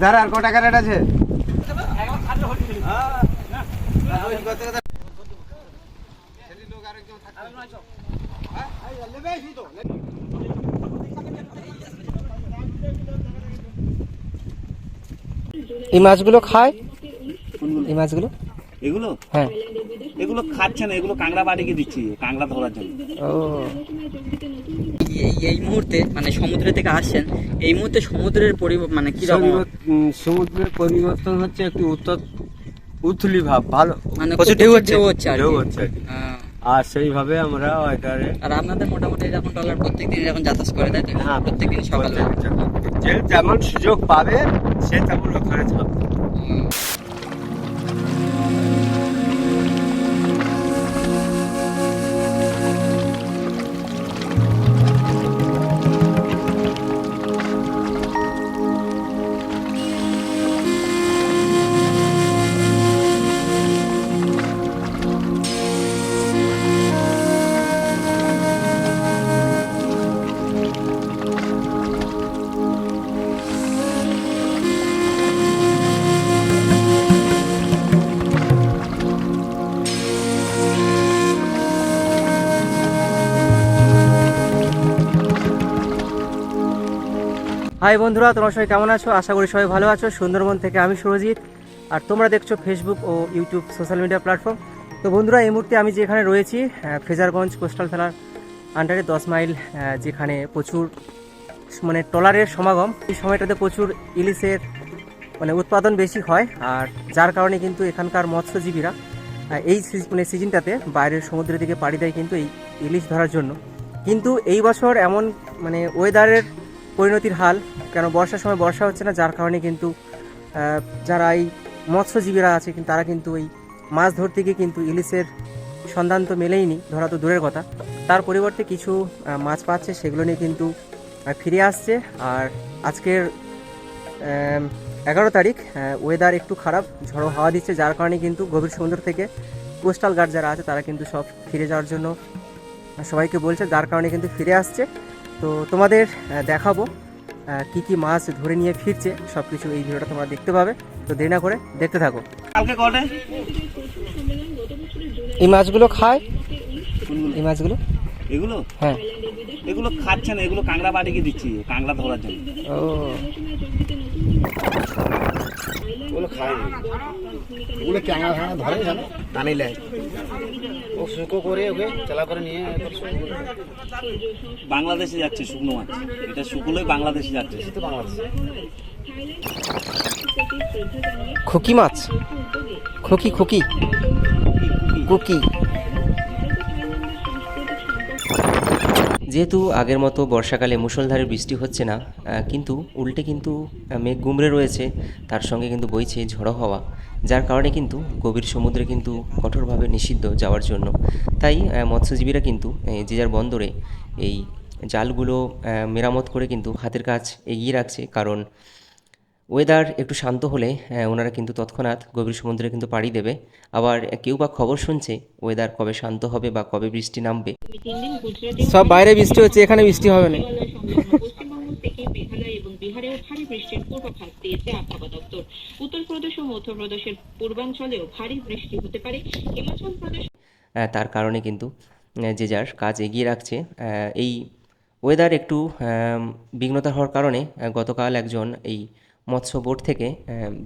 পরে আর কটা carat rate আছে? এই মাছগুলো খায়? এই মাছগুলো? এগুলো? হ্যাঁ। এগুলো খাচ্ছে না এগুলো কাঁকড়া বাড়িকে দিচ্ছি কাঁকড়া ধরার জন্য। ও। এই মুহূর্তে মানে সমুদ্র থেকে আসছেন এই মুহূর্তে সমুদ্রের পরি মানে কি রকম? সমুদ্রের পরিবর্তন হচ্ছে একটু উত্তর উথলি ভাব ভালো মানে ঢেউ হচ্ছে? ঢেউ হচ্ছে আর ঢেউ হচ্ছে আর সেইভাবে আমরা ওয়েদারে আর আপনাদের মোটামুটি এখন ডলার প্রত্যেকদিন যখন যাতায়াত করে তাই হ্যাঁ প্রত্যেকদিন সকালে? যে যেমন সুযোগ পাবে সে তেমন ওখানে যাবে হাই বন্ধুরা, তোমরা সবাই কেমন আছো? আশা করি সবাই ভালো আছো। সুন্দরবন থেকে আমি সুরজিৎ। আর তোমরা দেখছ ফেসবুক ও ইউটিউব সোশ্যাল মিডিয়া প্ল্যাটফর্ম তো বন্ধুরা, এই মুহূর্তে আমি যেখানে রয়েছি ফেজারগঞ্জ কোস্টাল থানার আন্ডারে দশ মাইল যেখানে প্রচুর মানে ট্রলারের সমাগম। এই সময়টাতে প্রচুর ইলিশের মানে উৎপাদন বেশি হয়, আর যার কারণে কিন্তু এখানকার মৎস্যজীবীরা এই মানে সিজনটাতে বাইরের সমুদ্রের দিকে পাড়ি দেয় কিন্তু এই ইলিশ ধরার জন্য। কিন্তু এই বছর এমন মানে ওয়েদারের পরিণতির হাল, কেন বর্ষার সময় বর্ষা হচ্ছে না, যার কারণে কিন্তু যারা এই মৎস্যজীবীরা আছে, কিন্তু তারা কিন্তু এই মাছ ধরতে গিয়ে কিন্তু ইলিশের সন্ধান তো মেলেইনি ধরা তো দূরের কথা। তার পরিবর্তে কিছু মাছ পাচ্ছে, সেগুলো নিয়ে কিন্তু ফিরে আসছে। আর আজকের এগারো তারিখ ওয়েদার একটু খারাপ, ঝড়ো হাওয়া দিচ্ছে, যার কারণে কিন্তু গভীর সমুদ্র থেকে কোস্টাল গার্ড যারা আছে, তারা কিন্তু সব ফিরে যাওয়ার জন্য সবাইকে বলছে, যার কারণে কিন্তু ফিরে আসছে। তো তোমাদের দেখাবো কি কি মাছ ধরে নিয়ে ফিরছে সব কিছু এই ভিডিওটা তোমরা দেখতে পাবে। তো দেরি না করে দেখতে থাকো। কালকে কলে এই মাছগুলো খায়? এই মাছগুলো? এগুলো? হ্যাঁ। এগুলো খাচ্ছে না এগুলো কাঁকড়া বাড়িকে দিচ্ছি কাঁকড়া ধরার জন্য। ও। ওগুলো ওগুলো ধরে জানো ও শুকো করে ওকে চালা করে নিয়ে বাংলাদেশে যাচ্ছে শুকনো মাছ। এটা শুকনোই বাংলাদেশে যাচ্ছে। তো বাংলাদেশ। খোকি মাছ? খোকি খোকি। কুকি যেহেতু আগের মতো বর্ষাকালে মুষলধারে বৃষ্টি হচ্ছে না কিন্তু উল্টে কিন্তু মেঘ গুমড়ে রয়েছে, তার সঙ্গে কিন্তু বইছে ঝড়ো হওয়া, যার কারণে কিন্তু গভীর সমুদ্রে কিন্তু কঠোরভাবে নিষিদ্ধ যাওয়ার জন্য। তাই মৎস্যজীবীরা কিন্তু যে যার বন্দরে এই জালগুলো মেরামত করে কিন্তু হাতের কাজ এগিয়ে রাখছে, কারণ ওয়েদার একটু শান্ত হলে ওনারা কিন্তু তৎক্ষণাৎ গভীর সমুদ্রে কিন্তু পাড়ি দেবে। আবার কেউ বা খবর শুনছে ওয়েদার কবে শান্ত হবে বা কবে বৃষ্টি নামবে। সব বাইরে বৃষ্টি হচ্ছে এখানে বৃষ্টি হবে না। পশ্চিমবঙ্গ থেকে মেঘালয় এবং বিহারেও ভারী বৃষ্টির পূর্বাভাস দিয়েছে আবহাওয়া দপ্তর। উত্তরপ্রদেশ ও মধ্যপ্রদেশের পূর্বাঞ্চলেও ভারী বৃষ্টি হতে পারে। হিমাচল প্রদেশ তার কারণে কিন্তু যে যার কাজ এগিয়ে রাখছে এই ওয়েদার একটু বিঘ্নতা হওয়ার কারণে গতকাল একজন এই মৎস্য বোট থেকে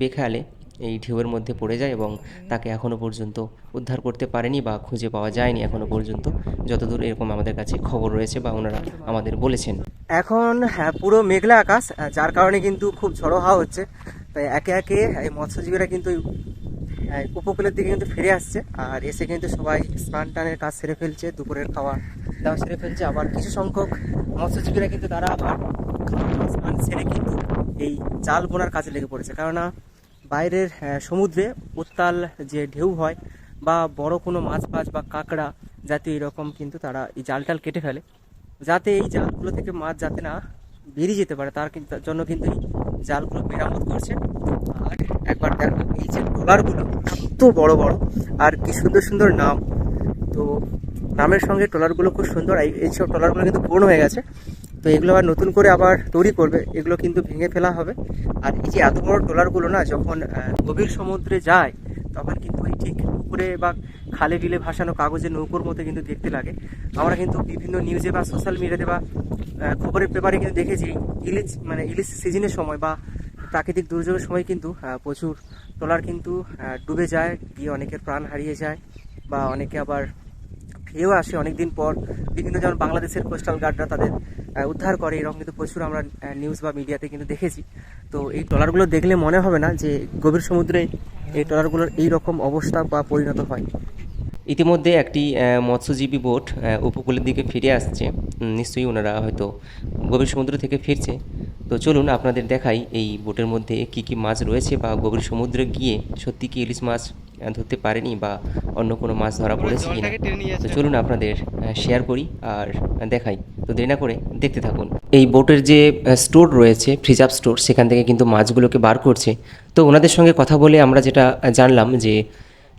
বেখেয়ালে এই ঢেউয়ের মধ্যে পড়ে যায় এবং তাকে এখনও পর্যন্ত উদ্ধার করতে পারেনি বা খুঁজে পাওয়া যায়নি এখনও পর্যন্ত। যতদূর এরকম আমাদের কাছে খবর রয়েছে বা ওনারা আমাদের বলেছেন। এখন হ্যাঁ, পুরো মেঘলা আকাশ যার কারণে কিন্তু খুব ঝড়ো হাওয়া হচ্ছে। তাই একে একে এই মৎস্যজীবীরা কিন্তু উপকূলের দিকে কিন্তু ফিরে আসছে আর এসে কিন্তু সবাই স্নান টানের কাজ সেরে ফেলছে দুপুরের খাওয়া দাওয়া সেরে ফেলছে। আবার কিছু সংখ্যক মৎস্যজীবীরা কিন্তু তারা আবার স্নান সেরে কিন্তু এই জাল বোনার কাজে লেগে পড়েছে। কেননা বাইরের সমুদ্রে উত্তাল যে ঢেউ হয় বা বড় কোনো মাছ ফাছ বা কাঁকড়া জাতীয় এরকম কিন্তু তারা এই জাল টাল কেটে ফেলে। যাতে এই জালগুলো থেকে মাছ যাতে না বেরিয়ে যেতে পারে, তার কিন্তু- জন্য কিন্তু এই জালগুলো মেরামত করছে। আর একবার দেখো এই যে ট্রলারগুলো, এত বড় বড় আর কি সুন্দর সুন্দর নাম। তো নামের সঙ্গে ট্রলারগুলো খুব সুন্দর, এই এইসব ট্রলারগুলো কিন্তু পূর্ণ হয়ে গেছে। এগুলো আবার নতুন করে আবার তৈরি করবে, এগুলো কিন্তু ভেঙে ফেলা হবে। আর এই যে এত বড় ট্রলারগুলো না, যখন গভীর সমুদ্রে যায়, তখন কিন্তু এই ঠিক পুকুরে বা খালে বিলে ভাসানো কাগজের নৌকোর মতো কিন্তু দেখতে লাগে। আমরা কিন্তু বিভিন্ন নিউজে বা সোশ্যাল মিডিয়াতে বা খবরের পেপারে কিন্তু দেখেছি, ইলিশ মানে ইলিশ সিজনের সময় বা প্রাকৃতিক দুর্যোগের সময় কিন্তু প্রচুর ট্রলার কিন্তু ডুবে যায়, গিয়ে অনেকের প্রাণ হারিয়ে যায় বা অনেকে আবার ফিরেও আসে অনেকদিন পর। বিভিন্ন যেমন বাংলাদেশের কোস্টাল গার্ডরা তাদের উদ্ধার করে, এরকম কিন্তু প্রচুর আমরা নিউজ বা মিডিয়াতে কিন্তু দেখেছি। তো এই ট্রলারগুলো দেখলে মনে হবে না যে গভীর সমুদ্রে এই ট্রলারগুলোর এই রকম অবস্থা বা পরিণত হয়। ইতিমধ্যে একটি মৎস্যজীবী বোট উপকূলের দিকে ফিরে আসছে। নিশ্চয়ই ওনারা হয়তো গভীর সমুদ্র থেকে ফিরছে। তো চলুন আপনাদের দেখাই এই বোটের মধ্যে কি কি মাছ রয়েছে বা গভীর সমুদ্রে গিয়ে সত্যি কি ইলিশ মাছ ধরতে পারেনি বা অন্য কোনো মাছ ধরা পড়েছে কিনা। তো চলুন আপনাদের শেয়ার করি আর দেখাই। তো দেরি না করে দেখতে থাকুন। এই বোটের যে স্টোর রয়েছে ফ্রিজ আপ স্টোর সেখান থেকে কিন্তু মাছগুলোকে বার করছে। তো ওনাদের সঙ্গে কথা বলে আমরা যেটা জানলাম যে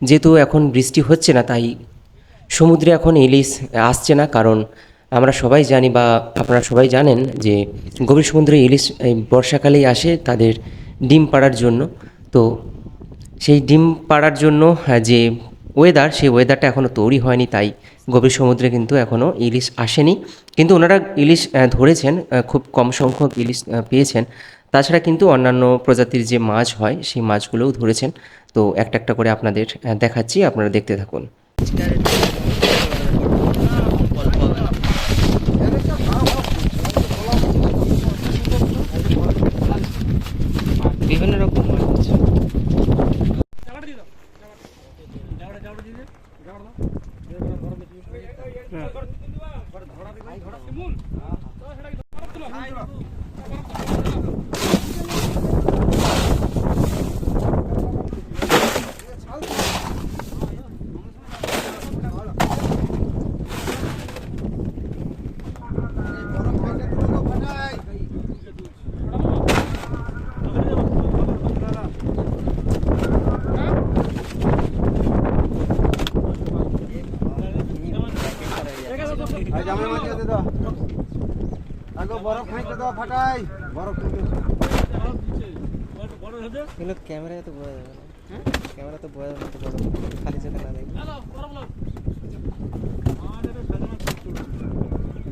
যেহেতু এখন বৃষ্টি হচ্ছে না তাই সমুদ্রে এখন ইলিশ আসছে না। কারণ আমরা সবাই জানি বা আপনারা সবাই জানেন যে গভীর সমুদ্রে ইলিশ এই বর্ষাকালেই আসে তাদের ডিম পাড়ার জন্য। তো সেই ডিম পাড়ার জন্য যে ওয়েদার সেই ওয়েদারটা এখনও তৈরি হয়নি, তাই গভীর সমুদ্রে কিন্তু এখনও ইলিশ আসেনি। কিন্তু ওনারা ইলিশ ধরেছেন খুব কম সংখ্যক ইলিশ পেয়েছেন। তাছাড়া কিন্তু অন্যান্য প্রজাতির যে মাছ হয়, সেই মাছগুলোও ধরেছেন। তো একটা একটা করে আপনাদের দেখাচ্ছি, আপনারা দেখতে থাকুন বিভিন্ন রকম মাছ আছে বরফ খাইতে দাও ফাটাই। বরফ এগুলো ক্যামেরায় তো বোঝা যাবে না। ক্যামেরা তো বোঝা যাবে না খালি চোখে না দেখবে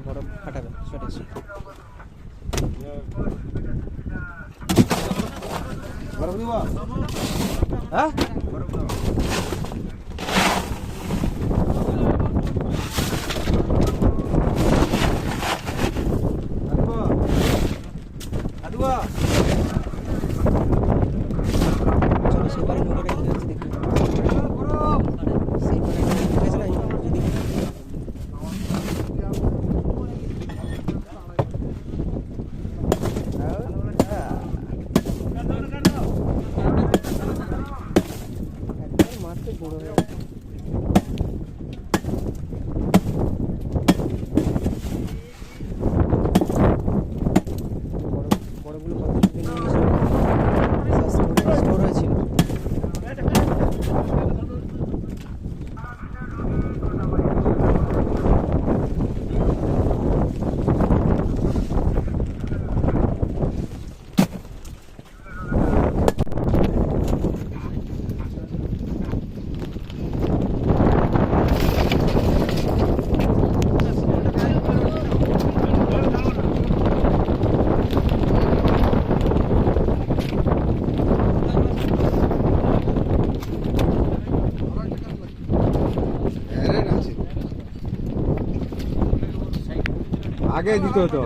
বরফ ফাটাবে সঠিক। বরফ দিব? হ্যাঁ? চলো আগে দিতে হতো।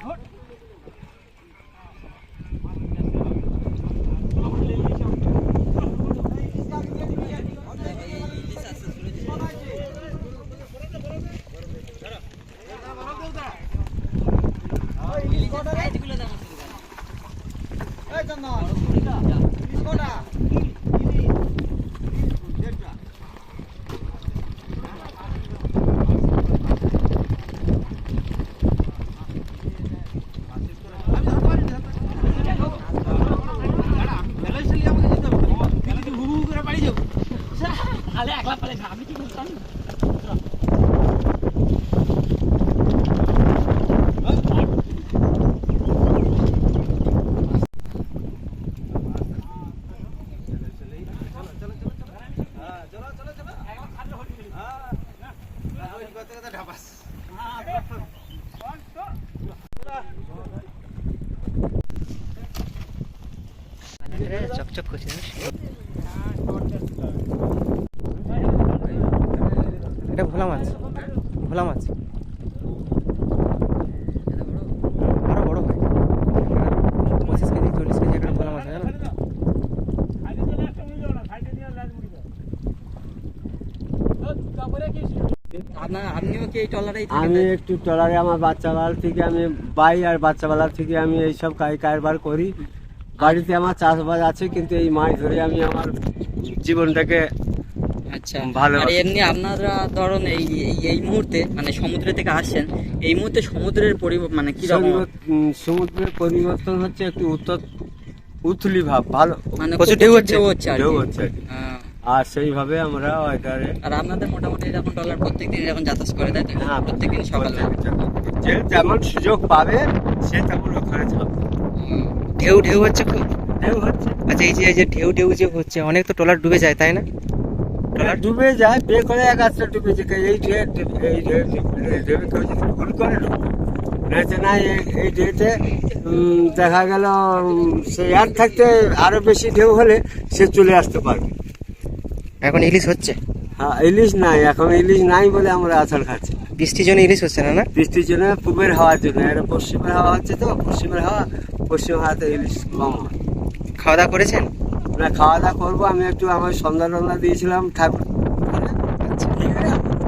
হ্যাঁ। আপনার আপনিও কি এই টলারেই আমি একটু ট্রলারে আমার বাচ্চাবেলা থেকে আমি বাই আর বাচ্চাবেলা থেকে আমি এইসব কারবার করি। বাড়িতে আমার চাষবাস আছে কিন্তু এই মাছ ধরে আমি আমার জীবনটাকে আচ্ছা ভালো। আর এমনি আপনারা ধরুন এই এই- মুহূর্তে মানে সমুদ্র থেকে আসছেন এই মুহূর্তে সমুদ্রের পরিব- মানে কি রকম? সমুদ্রের পরিবর্তন হচ্ছে একটু উত্তর উথলি ভাব ভালো মানে প্রচুর ঢেউ হচ্ছে? ঢেউ হচ্ছে আর হচ্ছে আর সেইভাবে আমরা ওয়েদারে আর আপনাদের মোটামুটি এরকম টলার প্রত্যেকদিন এরকম যাতায়াত করে তো? হ্যাঁ, প্রত্যেকদিন সকালে। যে যেমন সুযোগ পাবে সে তেমন ওখানে ঢেউ ঢেউ হচ্ছে খুব? ঢেউ হচ্ছে। আচ্ছা এই যে এই যে ঢেউ ঢেউ যে হচ্ছে অনেক তো ট্রলার ডুবে যায় তাই না? ট্রলার ডুবে যায় বে করে এক আস্তে ডুবে যায়। এই ঢেউ এই ঢেউ ঢেউ কেউ যদি ভুল করে ঢুকবে না এই- এই ঢেউতে দেখা গেল সে আর থাকতে আরও বেশি ঢেউ হলে সে চলে আসতে পারবে। এখন ইলিশ হচ্ছে? হ্যাঁ ইলিশ নাই এখন ইলিশ নাই বলে আমরা আছাড় খাচ্ছি। বৃষ্টির জন্য ইলিশ হচ্ছে না না? বৃষ্টির জন্য পূবের হাওয়ার জন্য এটা পশ্চিমের হাওয়া হচ্ছে তো পশ্চিমের হাওয়া পশ্চিম হাওয়াতে ইলিশ কম হয়। খাওয়া দাওয়া করেছেন? না খাওয়া দাওয়া করব আমি একটু আমার সন্ধ্যা টন্ধা দিয়েছিলাম ঠাকুর ঘরে।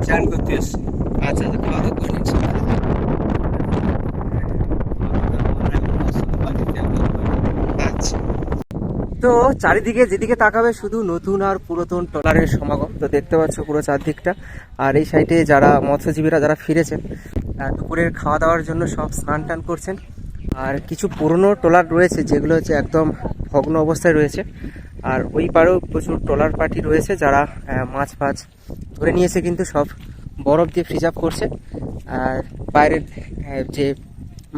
চান করতে এসছি। আচ্ছা আচ্ছা খাওয়া দাওয়া করে নিচ্ছি আচ্ছা তো চারিদিকে যেদিকে তাকাবে শুধু নতুন আর পুরাতন ট্রলারের সমাগম। তো দেখতে পাচ্ছ পুরো চারদিকটা। আর এই সাইডে যারা মৎস্যজীবীরা, যারা ফিরেছেন দুপুরের খাওয়া দাওয়ার জন্য সব স্নান টান করছেন। আর কিছু পুরনো ট্রলার রয়েছে, যেগুলো হচ্ছে একদম ভগ্ন অবস্থায় রয়েছে। আর ওই পারেও প্রচুর ট্রলার পার্টি রয়েছে, যারা মাছ ফাছ ধরে নিয়েছে কিন্তু সব বরফ দিয়ে ফ্রিজ আপ করছে। আর বাইরের যে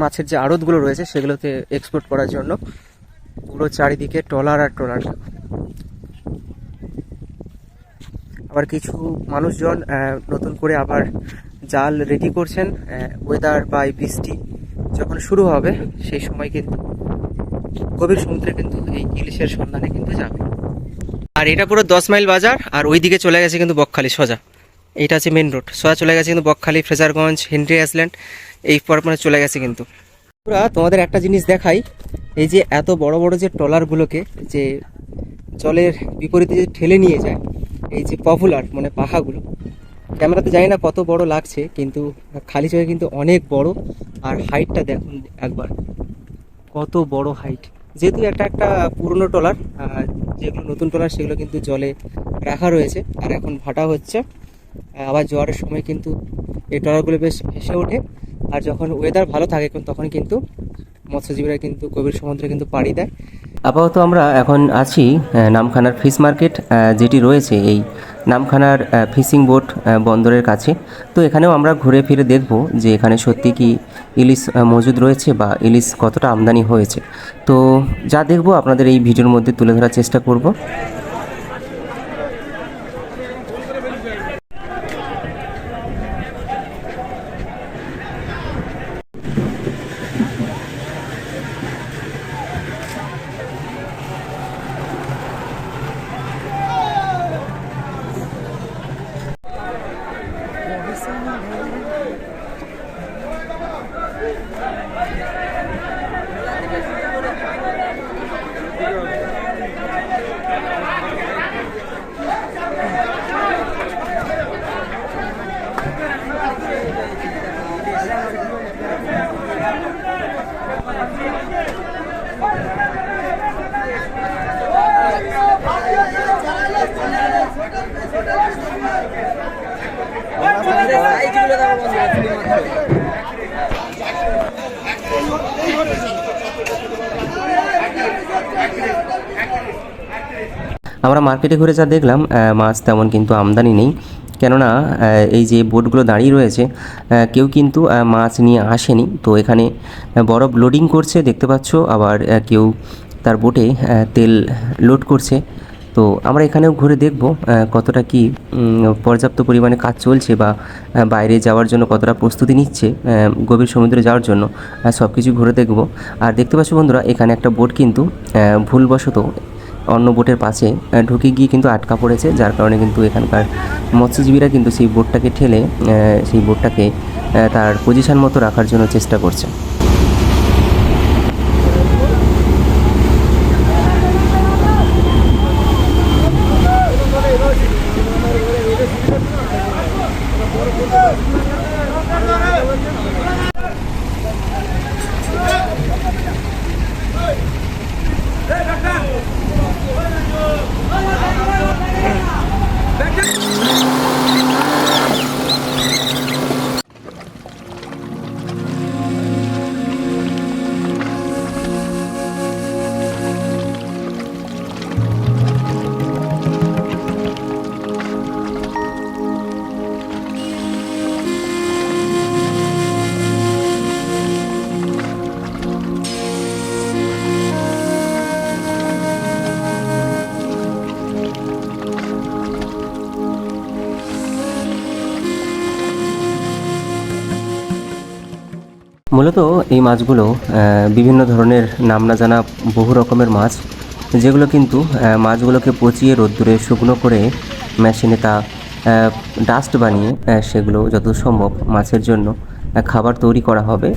মাছের যে আড়তগুলো রয়েছে সেগুলোতে এক্সপোর্ট করার জন্য পুরো চারিদিকে ট্রলার আর ট্রলার। আবার কিছু মানুষজন নতুন করে আবার জাল রেডি করছেন ওয়েদার বা বৃষ্টি যখন শুরু হবে, সেই সময় কিন্তু গভীর সমুদ্রে কিন্তু এই ইলিশের সন্ধানে কিন্তু যাবে। আর এটা পুরো দশ মাইল বাজার, আর ওইদিকে চলে গেছে কিন্তু বকখালি সোজা। এটা হচ্ছে মেন রোড সোজা চলে গেছে কিন্তু বকখালি, ফ্রেজারগঞ্জ হেনরি আইসল্যান্ড এই পর মানে চলে গেছে কিন্তু। পুরা তোমাদের একটা জিনিস দেখাই। এই যে এত বড় বড় যে ট্রলারগুলোকে যে জলের বিপরীতে যে ঠেলে নিয়ে যায়, এই যে পপুলার মানে পাহাগুলো ক্যামেরাতে জানি না কত বড় লাগছে, কিন্তু খালি চোখে কিন্তু অনেক বড়। আর হাইটটা দেখুন একবার, কত বড় হাইট যেহেতু একটা একটা পুরনো ট্রলার যেগুলো নতুন ট্রলার, সেগুলো কিন্তু জলে রাখা রয়েছে। আর এখন ভাটা হচ্ছে আবার জোয়ারের সময় কিন্তু এই ট্রলারগুলো বেশ ভেসে ওঠে। আর যখন ওয়েদার ভালো থাকে তখন কিন্তু মৎস্যজীবীরা কিন্তু গভীর সমুদ্রে কিন্তু পাড়ি দেয়। আপাতত আমরা এখন আছি নামখানার ফিশ মার্কেট যেটি রয়েছে এই নামখানার ফিশিং বোট বন্দরের কাছে। তো এখানেও আমরা ঘুরে ফিরে দেখব যে এখানে সত্যি কি ইলিশ মজুদ রয়েছে বা ইলিশ কতটা আমদানি হয়েছে। তো যা দেখব আপনাদের এই ভিডিওর মধ্যে তুলে ধরার চেষ্টা করব। আমরা মার্কেটে ঘুরে যা দেখলাম মাছ তেমন কিন্তু আমদানি নেই। কেননা এই যে বোটগুলো দাঁড়িয়ে রয়েছে কেউ কিন্তু মাছ নিয়ে আসেনি। তো এখানে বরফ লোডিং করছে, দেখতে পাচ্ছ, আবার কেউ তার বোটে তেল লোড করছে। তো আমরা এখানেও ঘুরে দেখব কতটা কি পর্যাপ্ত পরিমাণে কাজ চলছে বা বাইরে যাওয়ার জন্য কতটা প্রস্তুতি নিচ্ছে গভীর সমুদ্রে যাওয়ার জন্য সব কিছু ঘুরে দেখব। আর দেখতে পাচ্ছ বন্ধুরা, এখানে একটা বোট কিন্তু ভুলবশত অন্য বোটের পাশে ঢুকে গিয়ে কিন্তু আটকা পড়েছে, যার কারণে কিন্তু এখানকার মৎস্যজীবীরা কিন্তু সেই বোটটাকে ঠেলে সেই বোটটাকে তার পজিশন মতো রাখার জন্য চেষ্টা করছে। মূলত এই মাছগুলো বিভিন্ন ধরনের নাম না জানা বহু রকমের মাছ, যেগুলো কিন্তু মাছগুলোকে পচিয়ে রোদ্দুরে শুকনো করে মেশিনে তা ডাস্ট বানিয়ে সেগুলো যত সম্ভব মাছের জন্য খাবার তৈরি করা হবে।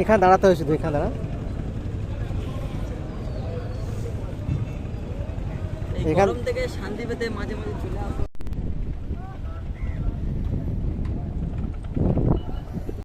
এখানে দাঁড়াতে হয় শুধু এখানে দাঁড়া। এখান- গরম থেকে শান্তি পেতে মাঝে মাঝে চলে আসো।